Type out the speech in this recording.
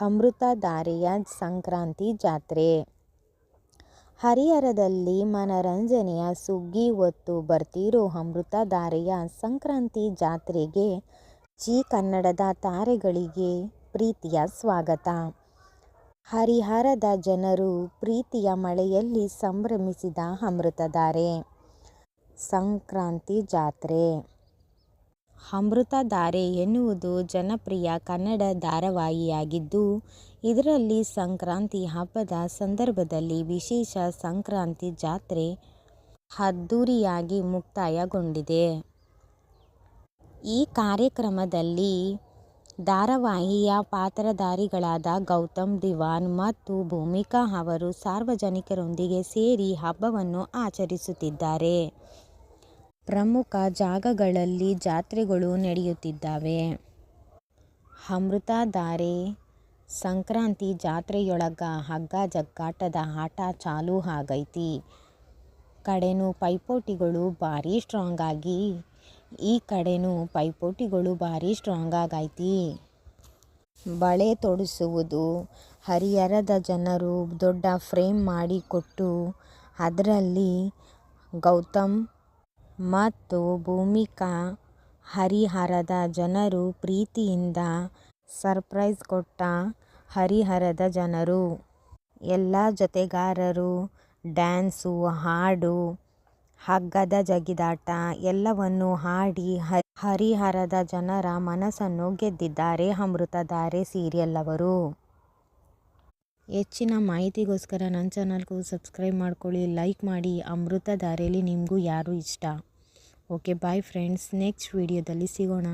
ಅಮೃತಧಾರೆಯ ಸಂಕ್ರಾಂತಿ ಜಾತ್ರೆ ಹರಿಹರದಲ್ಲಿ ಮನರಂಜನೆಯ ಸುಗ್ಗಿ ಹೊತ್ತು ಬರ್ತಿರೋ ಅಮೃತಧಾರೆಯ ಸಂಕ್ರಾಂತಿ ಜಾತ್ರೆಗೆ ಜೀ ಕನ್ನಡದ ತಾರೆಗಳಿಗೆ ಪ್ರೀತಿಯ ಸ್ವಾಗತ. ಹರಿಹರದ ಜನರು ಪ್ರೀತಿಯ ಮಳೆಯಲ್ಲಿ ಸಂಭ್ರಮಿಸಿದ ಅಮೃತಧಾರೆ ಸಂಕ್ರಾಂತಿ ಜಾತ್ರೆ. ಅಮೃತಧಾರೆ ಎನ್ನುವುದು ಜನಪ್ರಿಯ ಕನ್ನಡ ಧಾರಾವಾಹಿಯಾಗಿದ್ದು, ಇದರಲ್ಲಿ ಸಂಕ್ರಾಂತಿ ಹಬ್ಬದ ಸಂದರ್ಭದಲ್ಲಿ ವಿಶೇಷ ಸಂಕ್ರಾಂತಿ ಜಾತ್ರೆ ಅದ್ಧೂರಿಯಾಗಿ ಮುಕ್ತಾಯಗೊಂಡಿದೆ. ಈ ಕಾರ್ಯಕ್ರಮದಲ್ಲಿ ಧಾರಾವಾಹಿಯ ಪಾತ್ರಧಾರಿಗಳಾದ ಗೌತಮ್, ದಿವಾನ್ ಮತ್ತು ಭೂಮಿಕಾ ಅವರು ಸಾರ್ವಜನಿಕರೊಂದಿಗೆ ಸೇರಿ ಹಬ್ಬವನ್ನು ಆಚರಿಸುತ್ತಿದ್ದಾರೆ. ಪ್ರಮುಖ ಜಾಗಗಳಲ್ಲಿ ಜಾತ್ರೆಗಳು ನಡೆಯುತ್ತಿದ್ದಾವೆ. ಅಮೃತಧಾರೆ, ಸಂಕ್ರಾಂತಿ ಜಾತ್ರೆಯೊಳಗ ಹಗ್ಗ ಜಗ್ಗಾಟದ ಆಟ ಚಾಲೂ ಆಗೈತಿ. ಕಡೆನೂ ಪೈಪೋಟಿಗಳು ಭಾರೀ ಸ್ಟ್ರಾಂಗಾಗಿ ಈ ಕಡೆನೂ ಪೈಪೋಟಿಗಳು ಭಾರಿ ಸ್ಟ್ರಾಂಗ್ ಆಗೈತಿ ಬಳೆ ತೊಡಿಸುವುದು. ಹರಿಹರದ ಜನರು ದೊಡ್ಡ ಫ್ರೇಮ್ ಮಾಡಿಕೊಟ್ಟು ಅದರಲ್ಲಿ ಗೌತಮ್ ಮತ್ತು ಭೂಮಿಕಾ ಹರಿಹರದ ಜನರು ಪ್ರೀತಿಯಿಂದ ಸರ್ಪ್ರೈಸ್ ಕೊಟ್ಟ ಹರಿಹರದ ಜನರು. ಎಲ್ಲ ಜೊತೆಗಾರರು ಡ್ಯಾನ್ಸು, ಹಾಡು, ಹಗ್ಗದ ಜಗಿದಾಟ ಎಲ್ಲವನ್ನೂ ಹಾಡಿ ಹರಿಹರದ ಜನರ ಮನಸ್ಸನ್ನು ಗೆದ್ದಿದ್ದಾರೆ ಅಮೃತಧಾರೆ ಸೀರಿಯಲ್ ಅವರು. ಹೆಚ್ಚಿನ ಮಾಹಿತಿಗೋಸ್ಕರ ನನ್ನ ಚಾನಲ್ಗೂ ಸಬ್ಸ್ಕ್ರೈಬ್ ಮಾಡ್ಕೊಳ್ಳಿ, ಲೈಕ್ ಮಾಡಿ. ಅಮೃತ ದಾರಿಯಲ್ಲಿ ನಿಮಗೂ ಯಾರು ಇಷ್ಟ? ಓಕೆ ಬಾಯ್ ಫ್ರೆಂಡ್ಸ್ ನೆಕ್ಸ್ಟ್ ವಿಡಿಯೋದಲ್ಲಿ ಸಿಗೋಣ.